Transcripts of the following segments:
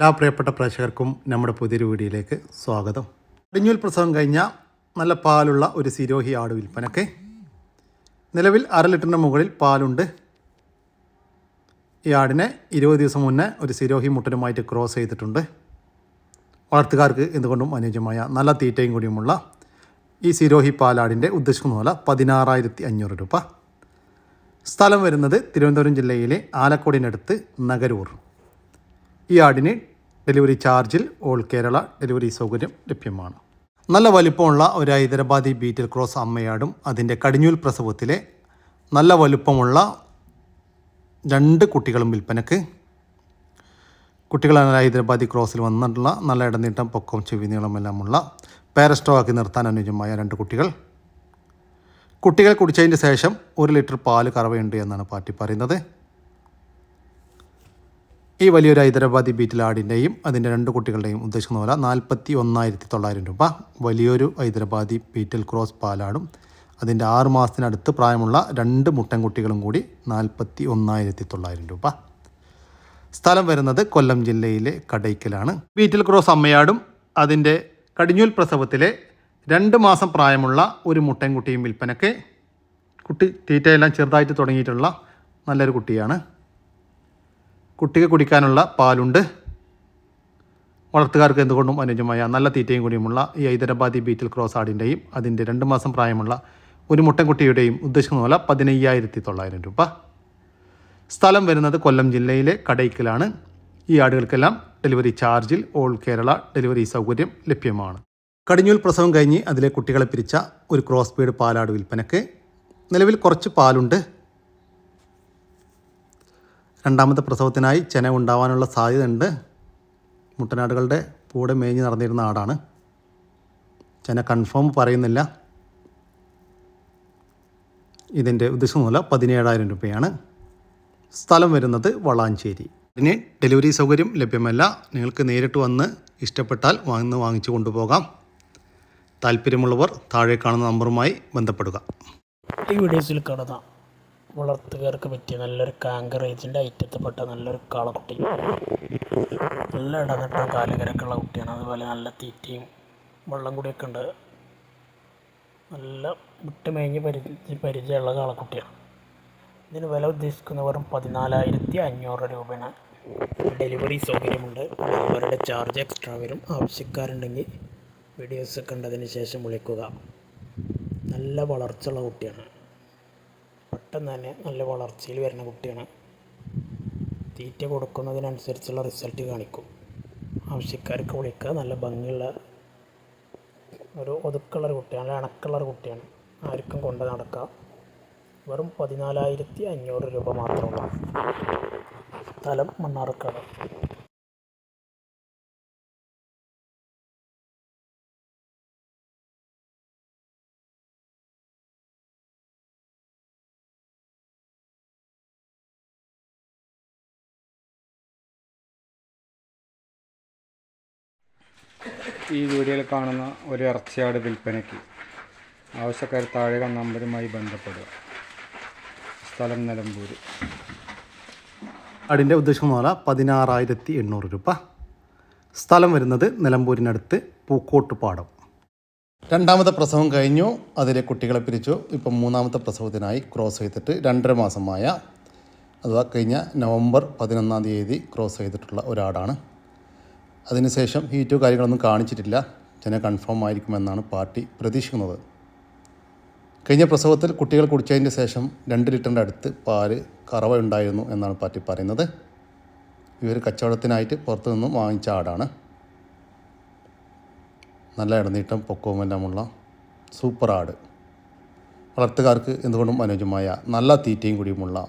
എല്ലാ പ്രിയപ്പെട്ട പ്രേക്ഷകർക്കും നമ്മുടെ പുതിയൊരു വീഡിയോയിലേക്ക് സ്വാഗതം. കടിഞ്ഞൂൽ പ്രസവം കഴിഞ്ഞ നല്ല പാലുള്ള ഒരു സിരോഹി ആട് വിൽപ്പനക്ക് നിലവിൽ അര ലിറ്ററിന് മുകളിൽ പാലുണ്ട്. ഈ ആടിനെ ഇരുപത് ദിവസം മുന്നേ ഒരു സിരോഹി മുട്ടനുമായിട്ട് ക്രോസ് ചെയ്തിട്ടുണ്ട്. വളർത്തുകാർക്ക് എന്തുകൊണ്ടും അനുയോജ്യമായ നല്ല തീറ്റയും കൂടിയുമുള്ള ഈ സിരോഹി പാലാടിന്റെ ഉദ്ദേശിക്കുന്ന പോലെ പതിനാറായിരത്തി അഞ്ഞൂറ് രൂപ. സ്ഥലം വരുന്നത് തിരുവനന്തപുരം ജില്ലയിലെ ആലക്കോടിനടുത്ത് നഗരൂർ. ഈ ആടിന് ഡെലിവറി ചാർജിൽ ഓൾ കേരള ഡെലിവറി സൗകര്യം ലഭ്യമാണ്. നല്ല വലുപ്പമുള്ള ഒരു ഹൈദരാബാദി ബീറ്റിൽ ക്രോസ് അമ്മയാടും അതിന്റെ കടിഞ്ഞൂൽ പ്രസവത്തിലെ നല്ല വലുപ്പമുള്ള രണ്ട് കുട്ടികളും വിൽപ്പനക്ക്. കുട്ടികളാണ് ഹൈദരാബാദി ക്രോസിൽ വന്നിട്ടുള്ള നല്ല ഇടനീട്ടം പൊക്കവും ചെവി നീളമെല്ലാമുള്ള പാരസ്റ്റോ ആക്കി നിർത്താൻ അനുയോജ്യമായ രണ്ട് കുട്ടികൾ. കുട്ടികൾ കുടിച്ചതിന് ശേഷം ഒരു ലിറ്റർ പാൽ കറവയുണ്ട് എന്നാണ് പാർട്ടി പറയുന്നത്. ഈ വലിയൊരു ഹൈദരാബാദി ബീറ്റിൽ ആടിന്റെയും അതിന്റെ രണ്ട് കുട്ടികളുടെയും ഉദ്ദേശിക്കുന്ന പോലെ നാൽപ്പത്തി ഒന്നായിരത്തി തൊള്ളായിരം രൂപ വലിയൊരു ഹൈദരാബാദി ബീറ്റിൽ ക്രോസ് പാലാടും. അതിന്റെ ആറ് മാസത്തിനടുത്ത് പ്രായമുള്ള രണ്ട് മുട്ടൻകുട്ടികളും കൂടി നാൽപ്പത്തി ഒന്നായിരത്തി തൊള്ളായിരം രൂപ. സ്ഥലം വരുന്നത് കൊല്ലം ജില്ലയിലെ കടയ്ക്കലാണ്. ബീറ്റിൽ ക്രോസ് അമ്മയാടും. അതിന്റെ കടിഞ്ഞൂൽ പ്രസവത്തിലെ രണ്ട് മാസം പ്രായമുള്ള ഒരു മുട്ടൻകുട്ടിയും വിൽപ്പനക്ക് കുട്ടി തീറ്റയെല്ലാം ചെറുതായിട്ട് തുടങ്ങിയിട്ടുള്ള നല്ലൊരു കുട്ടിയാണ്. കുട്ടിക്ക് കുടിക്കാനുള്ള പാലുണ്ട്. വളർത്തുകാർക്ക് എന്തുകൊണ്ടും അനുയോജ്യമായ നല്ല തീറ്റയും കൂടിയുമുള്ള ഈ ഹൈദരാബാദി ബീറ്റിൽ ക്രോസ് ആടിന്റെയും അതിന്റെ രണ്ട് മാസം പ്രായമുള്ള ഒരു മുട്ടൻകുട്ടിയുടെയും ഉദ്ദേശിക്കുന്ന പോലെ പതിനയ്യായിരത്തി തൊള്ളായിരം രൂപ. സ്ഥലം വരുന്നത് കൊല്ലം ജില്ലയിലെ കടയ്ക്കലാണ്. ഈ ആടുകൾക്കെല്ലാം ഡെലിവറി ചാർജിൽ ഓൾ കേരള ഡെലിവറി സൗകര്യം ലഭ്യമാണ്. കടിഞ്ഞൂൽ പ്രസവം കഴിഞ്ഞ് അതിലെ കുട്ടികളെ പിരിച്ച ഒരു ക്രോസ് ബീഡ് പാലാട് വിൽപ്പനയ്ക്ക് നിലവിൽ കുറച്ച് പാലുണ്ട്. രണ്ടാമത്തെ പ്രസവത്തിനായി ചെന ഉണ്ടാവാനുള്ള സാധ്യതയുണ്ട്. മുട്ടനാടുകളുടെ കൂടെ മേഞ്ഞ് നടന്നിരുന്ന ആടാണ്. ചെന കൺഫേം പറയുന്നില്ല. ഇതിന്റെ ഉദ്ദേശമൂല പതിനേഴായിരം രൂപയാണ്. സ്ഥലം വരുന്നത് വളാഞ്ചേരി. ഇതിന് ഡെലിവറി സൗകര്യം ലഭ്യമല്ല. നിങ്ങൾക്ക് നേരിട്ട് വന്ന് ഇഷ്ടപ്പെട്ടാൽ വാങ്ങുന്ന വാങ്ങിച്ചു കൊണ്ടുപോകാം. താല്പര്യമുള്ളവർ താഴെ കാണുന്ന നമ്പറുമായി ബന്ധപ്പെടുക. ഈ വീഡിയോസിൽ കാണുന്ന വളർത്തുകാർക്ക് പറ്റിയ നല്ലൊരു കാങ്കർ ഏജിന്റെ ഐറ്റത്തിൽപ്പെട്ട നല്ലൊരു കാളക്കുട്ടി നല്ല ഇടനട്ടം കാലുകരക്കുള്ള കുട്ടിയാണ്. അതുപോലെ നല്ല തീറ്റയും വെള്ളം കൂടിയൊക്കെ ഉണ്ട്. നല്ല വിട്ടുമേഞ്ഞ് പരിചയ പരിചയമുള്ള കാളക്കുട്ടിയാണ് ഇതിന് വില ഉദ്ദേശിക്കുന്ന വെറും പതിനാലായിരത്തി അഞ്ഞൂറ് രൂപയാണ്. ഡെലിവറി സൗകര്യമുണ്ട്. അവരുടെ ചാർജ് എക്സ്ട്രാ വരും. ആവശ്യക്കാരുണ്ടെങ്കിൽ വീഡിയോസ് കണ്ടതിന് ശേഷം വിളിക്കുക. നല്ല വളർച്ചയുള്ള കുട്ടിയാണ്. പെട്ടെന്ന് തന്നെ നല്ല വളർച്ചയിൽ വരുന്ന കുട്ടിയാണ്. തീറ്റ കൊടുക്കുന്നതിനനുസരിച്ചുള്ള റിസൾട്ട് കാണിക്കും. ആവശ്യക്കാർക്ക് വിളിക്കുക. നല്ല ഭംഗിയുള്ള ഒരു ഒതുക്കുള്ളൊരു കുട്ടിയാണ്. നല്ല അണക്കുള്ളൊരു കുട്ടിയാണ്. ആർക്കും കൊണ്ട് നടക്കാം. വെറും പതിനാലായിരത്തി അഞ്ഞൂറ് രൂപ മാത്രമുള്ള സ്ഥലം മണ്ണാർക്കാട്. ഈ വീഡിയോയിൽ കാണുന്ന ഒരു ഇറച്ചിയാട് വിൽപ്പനയ്ക്ക് ആവശ്യക്കാർ താഴെ നമ്പരുമായി ബന്ധപ്പെടുക. സ്ഥലം നിലമ്പൂർ ആടിന്റെ ഉദ്ദേശിക്കുന്ന പോലെ പതിനാറായിരത്തി എണ്ണൂറ് രൂപ. സ്ഥലം വരുന്നത് നിലമ്പൂരിനടുത്ത് പൂക്കോട്ടുപാടം. രണ്ടാമത്തെ പ്രസവം കഴിഞ്ഞു. അതിലെ കുട്ടികളെ പിരിച്ചു. ഇപ്പം മൂന്നാമത്തെ പ്രസവത്തിനായി ക്രോസ് ചെയ്തിട്ട് രണ്ടര മാസമായ അഥവാ കഴിഞ്ഞ നവംബർ പതിനൊന്നാം തീയതി ക്രോസ് ചെയ്തിട്ടുള്ള ഒരാടാണ്. അതിനുശേഷം ഹീറ്റോ കാര്യങ്ങളൊന്നും കാണിച്ചിട്ടില്ല. ജന കൺഫേം ആയിരിക്കുമെന്നാണ് പാർട്ടി പ്രതീക്ഷിക്കുന്നത്. കഴിഞ്ഞ പ്രസവത്തിൽ കുട്ടികൾ കുടിച്ചതിന് ശേഷം രണ്ട് ലിറ്ററിന്റെ അടുത്ത് പാൽ കറവ ഉണ്ടായിരുന്നു എന്നാണ് പാർട്ടി പറയുന്നത്. ഇവർ കച്ചവടത്തിനായിട്ട് പുറത്തു നിന്നും വാങ്ങിച്ച ആടാണ്. നല്ല ഇടനീട്ടം പൊക്കവുമെല്ലാമുള്ള സൂപ്പർ ആട്. വളർത്തുകാർക്ക് എന്തുകൊണ്ടും അനുയോജ്യമായ നല്ല തീറ്റയും കൂടിയുമുള്ള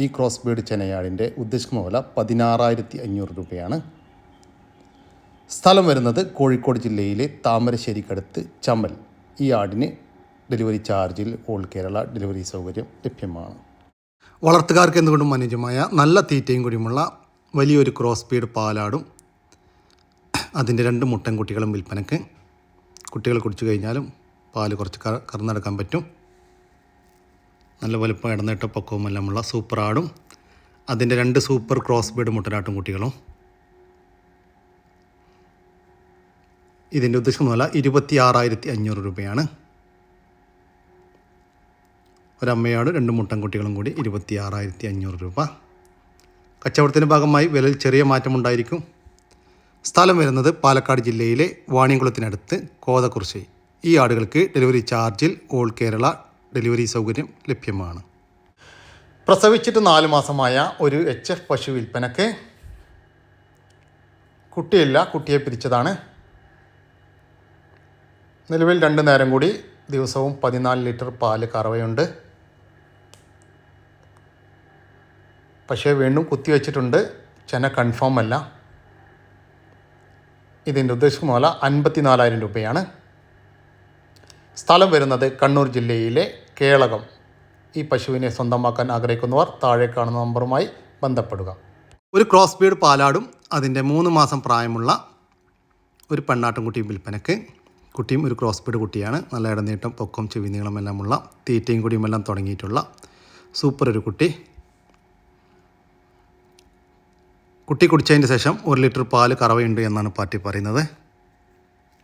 ഈ ക്രോസ് ബീഡ് ചെനയാടിന്റെ ഉദ്ദേശിക്കുന്ന വില പതിനാറായിരത്തി അഞ്ഞൂറ് രൂപയാണ്. സ്ഥലം വരുന്നത് കോഴിക്കോട് ജില്ലയിലെ താമരശ്ശേരിക്കടുത്ത് ചമ്മൽ. ഈ ആടിന് ഡെലിവറി ചാർജിൽ ഓൾ കേരള ഡെലിവറി സൗകര്യം ലഭ്യമാണ്. വളർത്തുകാർക്ക് എന്തുകൊണ്ടും അനുജമായ നല്ല തീറ്റയും കൂടിയുമുള്ള വലിയൊരു ക്രോസ് സ്പീഡ് പാലാടും അതിന്റെ രണ്ട് മുട്ടൻ കുട്ടികളും വിൽപ്പനയ്ക്ക് കുട്ടികൾ കുടിച്ചു കഴിഞ്ഞാലും പാൽ കുറച്ച് കറ കറന്നെടുക്കാൻ പറ്റും. നല്ല വലുപ്പം ഇടന്നിട്ട പൊക്കവും എല്ലാമുള്ള സൂപ്പർ ആടും. അതിന്റെ രണ്ട് സൂപ്പർ ക്രോസ് ബീഡ് മുട്ടനാട്ടും കുട്ടികളും. ഇതിന്റെ ഉദ്ദേശിക്കുന്ന വില ഇരുപത്തി ആറായിരത്തി അഞ്ഞൂറ് രൂപയാണ്. ഒരമ്മയാണ് രണ്ട് മുട്ടൻകുട്ടികളും കൂടി ഇരുപത്തി ആറായിരത്തി അഞ്ഞൂറ് രൂപ. കച്ചവടത്തിന്റെ ഭാഗമായി വിലയിൽ ചെറിയ മാറ്റമുണ്ടായിരിക്കും സ്ഥലം വരുന്നത് പാലക്കാട് ജില്ലയിലെ വാണിയംകുളത്തിനടുത്ത് കോതക്കുറിശ്ശി ഈ ആടുകൾക്ക് ഡെലിവറി ചാർജിൽ ഓൾ കേരള ഡെലിവറി സൗകര്യം ലഭ്യമാണ്. പ്രസവിച്ചിട്ട് നാല് മാസമായ ഒരു എച്ച് എഫ് പശു വിൽപ്പനക്ക് കുട്ടിയില്ല കുട്ടിയെ പിരിച്ചതാണ്. നിലവിൽ രണ്ട് നേരം കൂടി ദിവസവും പതിനാല് ലിറ്റർ പാൽ കറവയുണ്ട്. പക്ഷേ വീണ്ടും കുത്തിവെച്ചിട്ടുണ്ട് ചെന കൺഫേം അല്ല. ഇതിന്റെ ഉദ്ദേശം പോലെ അൻപത്തിനാലായിരം രൂപയാണ്. സ്ഥലം വരുന്നത് കണ്ണൂർ ജില്ലയിലെ കേളകം. ഈ പശുവിനെ സ്വന്തമാക്കാൻ ആഗ്രഹിക്കുന്നവർ താഴെ കാണുന്ന നമ്പറുമായി ബന്ധപ്പെടുക. ഒരു ക്രോസ് ബീഡ് പാലാടും അതിന്റെ മൂന്ന് മാസം പ്രായമുള്ള ഒരു പെണ്ണാട്ടുംകുട്ടിയും വിൽപ്പനക്ക് കുട്ടിയും ഒരു ക്രോസ് ബീഡ് കുട്ടിയാണ്. നല്ല ഇടനീട്ടം പൊക്കം ചെവി നീളമെല്ലാമുള്ള തീറ്റയും കുടിയും എല്ലാം തുടങ്ങിയിട്ടുള്ള സൂപ്പർ ഒരു കുട്ടി. കുട്ടി കുടിച്ചതിന് ശേഷം ഒരു ലിറ്റർ പാൽ കറവയുണ്ട് എന്നാണ് പാർട്ടി പറയുന്നത്.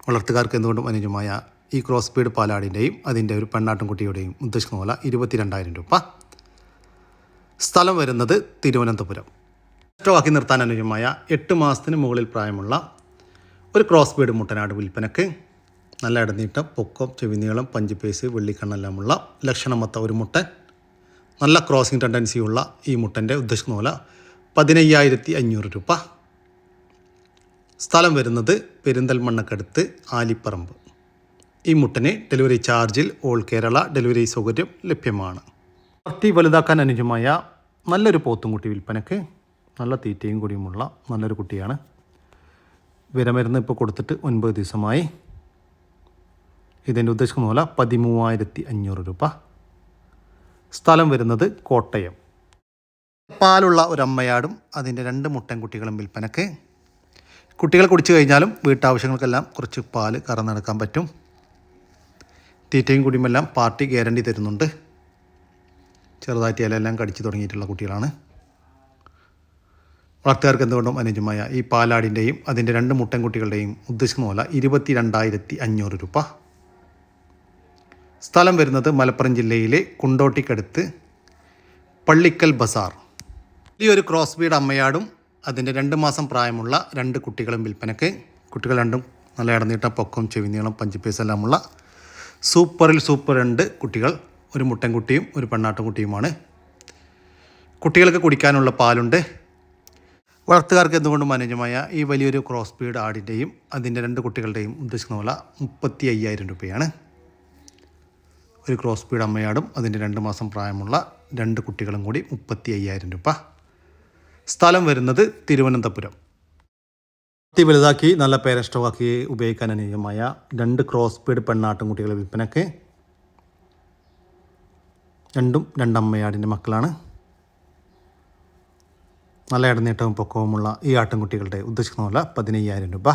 വളർത്തുകാർക്ക് എന്തുകൊണ്ടും അനുയോജ്യമായ ഈ ക്രോസ് ബ്രീഡ് പാലാടിന്റെയും അതിന്റെ ഒരു പെണ്ണാട്ടും കുട്ടിയുടെയും ഉദ്ദേശിക്കുന്ന പോലെ ഇരുപത്തിരണ്ടായിരം രൂപ. സ്ഥലം വരുന്നത് തിരുവനന്തപുരം. ഇഷ്ടമാക്കി നിർത്താൻ അനുയോജ്യമായ എട്ട് മാസത്തിന് മുകളിൽ പ്രായമുള്ള ഒരു ക്രോസ് ബീഡ് മുട്ടനാട് വിൽപ്പനക്ക് നല്ല ഇടനീട്ടം പൊക്കം ചെവിനീളം പഞ്ചുപേസ് വെള്ളിക്കണ്ണെല്ലാമുള്ള ലക്ഷണമൊത്ത ഒരു മുട്ടൻ. നല്ല ക്രോസിംഗ് ടെൻഡൻസിയുള്ള ഈ മുട്ടന്റെ ഉദ്ദേശിക്കുന്ന പോലെ പതിനയ്യായിരത്തി അഞ്ഞൂറ് രൂപ. സ്ഥലം വരുന്നത് പെരിന്തൽമണ്ണക്കടുത്ത് ആലിപ്പറമ്പ്. ഈ മുട്ടന് ഡെലിവറി ചാർജിൽ ഓൾ കേരള ഡെലിവറി സൗകര്യം ലഭ്യമാണ്. വളർത്തി വലുതാക്കാൻ അനുജമായ നല്ലൊരു പോത്തും കുട്ടി വിൽപ്പനക്ക് നല്ല തീറ്റയും കൂടിയുമുള്ള നല്ലൊരു കുട്ടിയാണ്. വിരമരുന്ന് ഇപ്പോൾ കൊടുത്തിട്ട് ഒൻപത് ദിവസമായി. ഇതിന്റെ ഉദ്ദേശിക്കുന്ന പോലെ പതിമൂവായിരത്തി അഞ്ഞൂറ് രൂപ. സ്ഥലം വരുന്നത് കോട്ടയം. പാലുള്ള ഒരമ്മയാടും അതിന്റെ രണ്ട് മുട്ടൻകുട്ടികളും വിൽപ്പനക്ക്. കുട്ടികൾ കുടിച്ചു കഴിഞ്ഞാലും വീട്ടാവശ്യങ്ങൾക്കെല്ലാം കുറച്ച് പാൽ കറന്നെടുക്കാൻ പറ്റും. തീറ്റയും കുടിയുമെല്ലാം പാർട്ടി ഗ്യാരണ്ടി തരുന്നുണ്ട്. ചെറുതായിട്ട് ഇലയെല്ലാം കടിച്ചു തുടങ്ങിയിട്ടുള്ള കുട്ടികളാണ്. വളർത്തുകാർക്ക് എന്തുകൊണ്ടും അനുജമായ ഈ പാലാടിന്റെയും അതിന്റെ രണ്ട് മുട്ടൻകുട്ടികളുടെയും ഉദ്ദേശിക്കുന്ന പോലെ ഇരുപത്തി രണ്ടായിരത്തി അഞ്ഞൂറ് രൂപ. സ്ഥലം വരുന്നത് മലപ്പുറം ജില്ലയിലെ കുണ്ടോട്ടിക്കടുത്ത് പള്ളിക്കൽ ബസാർ. ഈ ഒരു ക്രോസ് ബീഡ് അമ്മയാടും അതിന്റെ രണ്ട് മാസം പ്രായമുള്ള രണ്ട് കുട്ടികളും വിൽപ്പനയ്ക്ക്. കുട്ടികൾ രണ്ടും നല്ല ഇടനീട്ടം പൊക്കം ചെവിനീളം പഞ്ചിപ്പേസ് എല്ലാമുള്ള സൂപ്പറിൽ സൂപ്പർ രണ്ട് കുട്ടികൾ. ഒരു മുട്ടൻകുട്ടിയും ഒരു പെണ്ണാട്ടുംകുട്ടിയുമാണ്. കുട്ടികൾക്ക് കുടിക്കാനുള്ള പാലുണ്ട്. വളർത്തുകാർക്ക് എന്തുകൊണ്ടും അനുജമായ ഈ വലിയൊരു ക്രോസ് ബീഡ് ആടിന്റെയും അതിന്റെ രണ്ട് കുട്ടികളുടെയും ഉദ്ദേശിക്കുന്ന പോലെ മുപ്പത്തി അയ്യായിരം രൂപയാണ്. ഒരു ക്രോസ് പീഡ് അമ്മയാടും. അതിന്റെ രണ്ട് മാസം പ്രായമുള്ള രണ്ട് കുട്ടികളും കൂടി മുപ്പത്തി അയ്യായിരം രൂപ. സ്ഥലം വരുന്നത് തിരുവനന്തപുരം. അതി വലുതാക്കി നല്ല പേരഷ്ടമാക്കി ഉപയോഗിക്കാൻ അനുയോജ്യമായ രണ്ട് ക്രോസ് പീഡ് പെണ്ണാട്ടും കുട്ടികളെ വിൽപ്പനക്ക് രണ്ടും രണ്ടമ്മയാടിന്റെ മക്കളാണ്. നല്ല ഇടനീട്ടവും പൊക്കവുമുള്ള ഈ ആട്ടിൻകുട്ടികളുടെ ഉദ്ദേശിക്കുന്ന പോലെ പതിനയ്യായിരം രൂപ.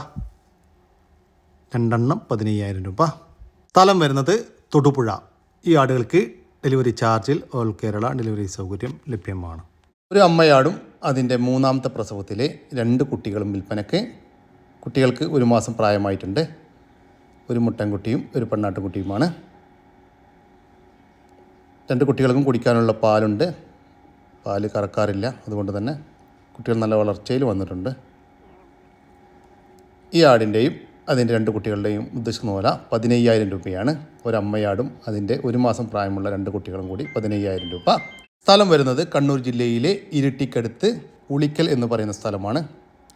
രണ്ടെണ്ണം പതിനയ്യായിരം രൂപ. സ്ഥലം വരുന്നത് തൊടുപുഴ. ഈ ആടുകൾക്ക് ഡെലിവറി ചാർജിൽ ഓൾ കേരള ഡെലിവറി സൗകര്യം ലഭ്യമാണ്. ഒരു അമ്മയാടും അതിന്റെ മൂന്നാമത്തെ പ്രസവത്തിലെ രണ്ട് കുട്ടികളും വിൽപ്പനക്ക് കുട്ടികൾക്ക് ഒരു മാസം പ്രായമായിട്ടുണ്ട്. ഒരു മുട്ടൻകുട്ടിയും ഒരു പെണ്ണാട്ടുകുട്ടിയുമാണ്. രണ്ട് കുട്ടികൾക്കും കുടിക്കാനുള്ള പാലുണ്ട്. പാൽ കറക്കാറില്ല. അതുകൊണ്ട് തന്നെ കുട്ടികൾ നല്ല വളർച്ചയിൽ വന്നിട്ടുണ്ട്. ഈ ആടിന്റെയും അതിന്റെ രണ്ട് കുട്ടികളുടെയും ഉദ്ദേശിക്കുന്ന പോലെ പതിനയ്യായിരം രൂപയാണ്. ഒരമ്മയാടും അതിന്റെ ഒരു മാസം പ്രായമുള്ള രണ്ട് കുട്ടികളും കൂടി പതിനയ്യായിരം രൂപ. സ്ഥലം വരുന്നത് കണ്ണൂർ ജില്ലയിലെ ഇരിട്ടിക്കടുത്ത് ഉളിക്കൽ എന്ന് പറയുന്ന സ്ഥലമാണ്.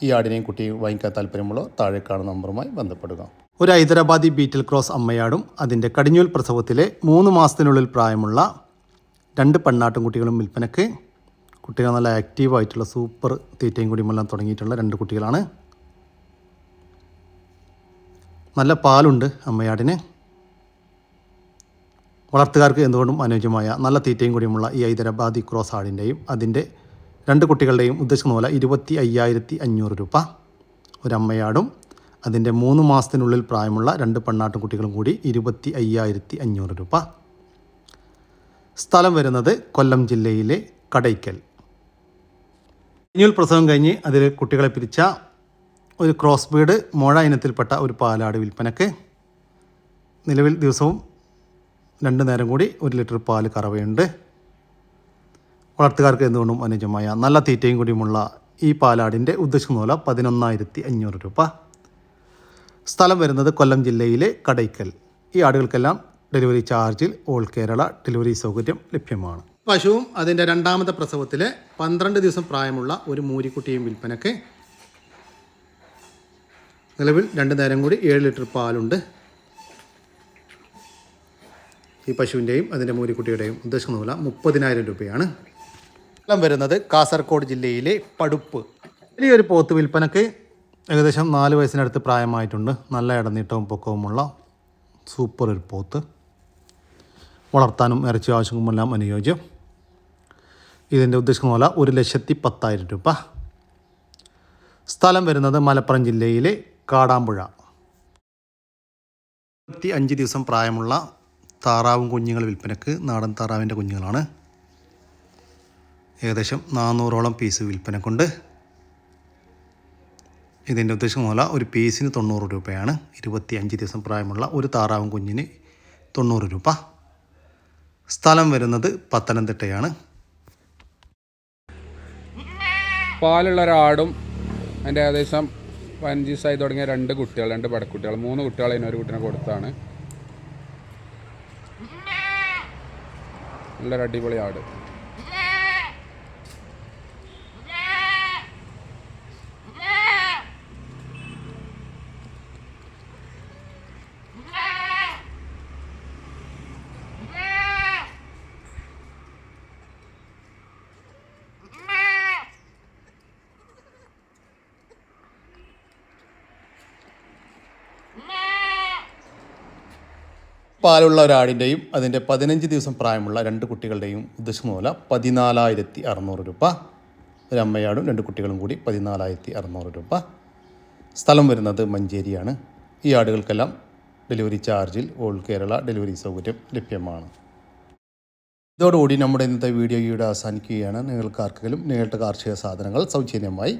ഈ ആടിനെയും കുട്ടിയും വാങ്ങിക്കാൻ താല്പര്യമുള്ള താഴെ കാണുന്ന നമ്പറുമായി ബന്ധപ്പെടുക. ഒരു ഹൈദരാബാദി ബീറ്റൽ ക്രോസ് അമ്മയാടും അതിന്റെ കടിഞ്ഞൂൽ പ്രസവത്തിലെ മൂന്ന് മാസത്തിനുള്ളിൽ പ്രായമുള്ള രണ്ട് പെണ്ണാട്ടും കുട്ടികളും വിൽപ്പനക്ക്. കുട്ടികൾ നല്ല ആക്റ്റീവായിട്ടുള്ള സൂപ്പർ തീറ്റയും കുടിയുമെല്ലാം തുടങ്ങിയിട്ടുള്ള രണ്ട് കുട്ടികളാണ്. നല്ല പാലുണ്ട് അമ്മയാടിന്. വളർത്തുകാർക്ക് എന്തുകൊണ്ടും അനുയോജ്യമായ നല്ല തീറ്റയും കൂടിയുമുള്ള ഈ ഹൈദരാബാദി ക്രോസ് ആടിന്റെയും അതിന്റെ രണ്ട് കുട്ടികളുടെയും ഉദ്ദേശിക്കുന്ന പോലെ ഇരുപത്തി അയ്യായിരത്തി അഞ്ഞൂറ് രൂപ ഒരമ്മയാടും. അതിന്റെ മൂന്ന് മാസത്തിനുള്ളിൽ പ്രായമുള്ള രണ്ട് പെണ്ണാട്ടും കുട്ടികളും കൂടി ഇരുപത്തി അയ്യായിരത്തി അഞ്ഞൂറ് രൂപ. സ്ഥലം വരുന്നത് കൊല്ലം ജില്ലയിലെ കടയ്ക്കൽ. ഇനിയൊരു പ്രസവം കഴിഞ്ഞ് അതിൽ കുട്ടികളെ പിരിച്ച ഒരു ക്രോസ് ബീഡ് മുഴ ഇനത്തിൽപ്പെട്ട ഒരു പാലാട് വിൽപ്പനക്ക് നിലവിൽ ദിവസവും രണ്ട് നേരം കൂടി ഒരു ലിറ്റർ പാൽ കറവയുണ്ട്. വളർത്തുകാർക്ക് എന്തുകൊണ്ടും അനുജമായ നല്ല തീറ്റയും കൂടിയുമുള്ള ഈ പാലാടിന്റെ ഉദ്ദേശിക്കുന്ന വില പതിനൊന്നായിരത്തി അഞ്ഞൂറ് രൂപ. സ്ഥലം വരുന്നത് കൊല്ലം ജില്ലയിലെ കടയ്ക്കൽ. ഈ ആടുകൾക്കെല്ലാം ഡെലിവറി ചാർജിൽ ഓൾ കേരള ഡെലിവറി സൗകര്യം ലഭ്യമാണ്. പശുവും അതിന്റെ രണ്ടാമത്തെ പ്രസവത്തിലെ പന്ത്രണ്ട് ദിവസം പ്രായമുള്ള ഒരു മൂരിക്കുട്ടിയും വിൽപ്പനക്ക് നിലവിൽ രണ്ട് നേരം കൂടി ഏഴ് ലിറ്റർ പാലുണ്ട്. ഈ പശുവിന്റെയും അതിന്റെ മൂരിക്കുട്ടിയുടെയും ഉദ്ദേശിക്കുന്ന വില മുപ്പതിനായിരം രൂപയാണ്. സ്ഥലം വരുന്നത് കാസർഗോഡ് ജില്ലയിലെ പടുപ്പ്. വലിയൊരു പോത്ത് വിൽപ്പനക്ക് ഏകദേശം നാല് വയസ്സിനടുത്ത് പ്രായമായിട്ടുണ്ട്. നല്ല ഇടനീട്ടവും പൊക്കവുമുള്ള സൂപ്പർ ഒരു പോത്ത്. വളർത്താനും ഇറച്ചി ആവശ്യങ്ങളുമെല്ലാം അനുയോജ്യം. ഇതിന്റെ ഉദ്ദേശിക്കുന്ന പോലെ ഒരു ലക്ഷത്തി പത്തായിരം രൂപ. സ്ഥലം വരുന്നത് മലപ്പുറം ജില്ലയിലെ കാടാമ്പുഴ. ഇരുപത്തി അഞ്ച് ദിവസം പ്രായമുള്ള താറാവും കുഞ്ഞുങ്ങൾ വിൽപ്പനക്ക് നാടൻ താറാവിന്റെ കുഞ്ഞുങ്ങളാണ്. ഏകദേശം നാനൂറോളം പീസ് വിൽപ്പനക്കുണ്ട്. ഇതിന്റെ ഉദ്ദേശം മൂല ഒരു പീസിന് തൊണ്ണൂറ് രൂപയാണ്. ഇരുപത്തി അഞ്ച് ദിവസം പ്രായമുള്ള ഒരു താറാവും കുഞ്ഞിന് തൊണ്ണൂറ് രൂപ. സ്ഥലം വരുന്നത് പത്തനംതിട്ടയാണ്. പാലുള്ള ഒരാടും അതിന്റെ ഏകദേശം പതിനഞ്ച് ദിവസമായി തുടങ്ങിയ രണ്ട് കുട്ടികൾ രണ്ട് പടക്കുട്ടികൾ മൂന്ന് കുട്ടികളെ ഒരു കുട്ടിനെ കൊടുത്താണ്. നല്ലൊരു അടിപൊളി ആട്. പാലുള്ള ഒരാടിന്റെയും അതിന്റെ പതിനഞ്ച് ദിവസം പ്രായമുള്ള രണ്ട് കുട്ടികളുടെയും ഉദ്ദേശിക്കുന്ന പോലെ പതിനാലായിരത്തി അറുന്നൂറ് രൂപ. ഒരു അമ്മയാടും രണ്ട് കുട്ടികളും കൂടി പതിനാലായിരത്തി അറുന്നൂറ് രൂപ. സ്ഥലം വരുന്നത് മഞ്ചേരിയാണ്. ഈ ആടുകൾക്കെല്ലാം ഡെലിവറി ചാർജിൽ ഓൾ കേരള ഡെലിവറി സൗകര്യം ലഭ്യമാണ്. ഇതോടുകൂടി നമ്മുടെ ഇന്നത്തെ വീഡിയോ ഇവിടെ അവസാനിക്കുകയാണ്. നിങ്ങൾക്ക് ആർക്കെങ്കിലും നിങ്ങളുടെ കാർഷിക സാധനങ്ങൾ സൗജന്യമായി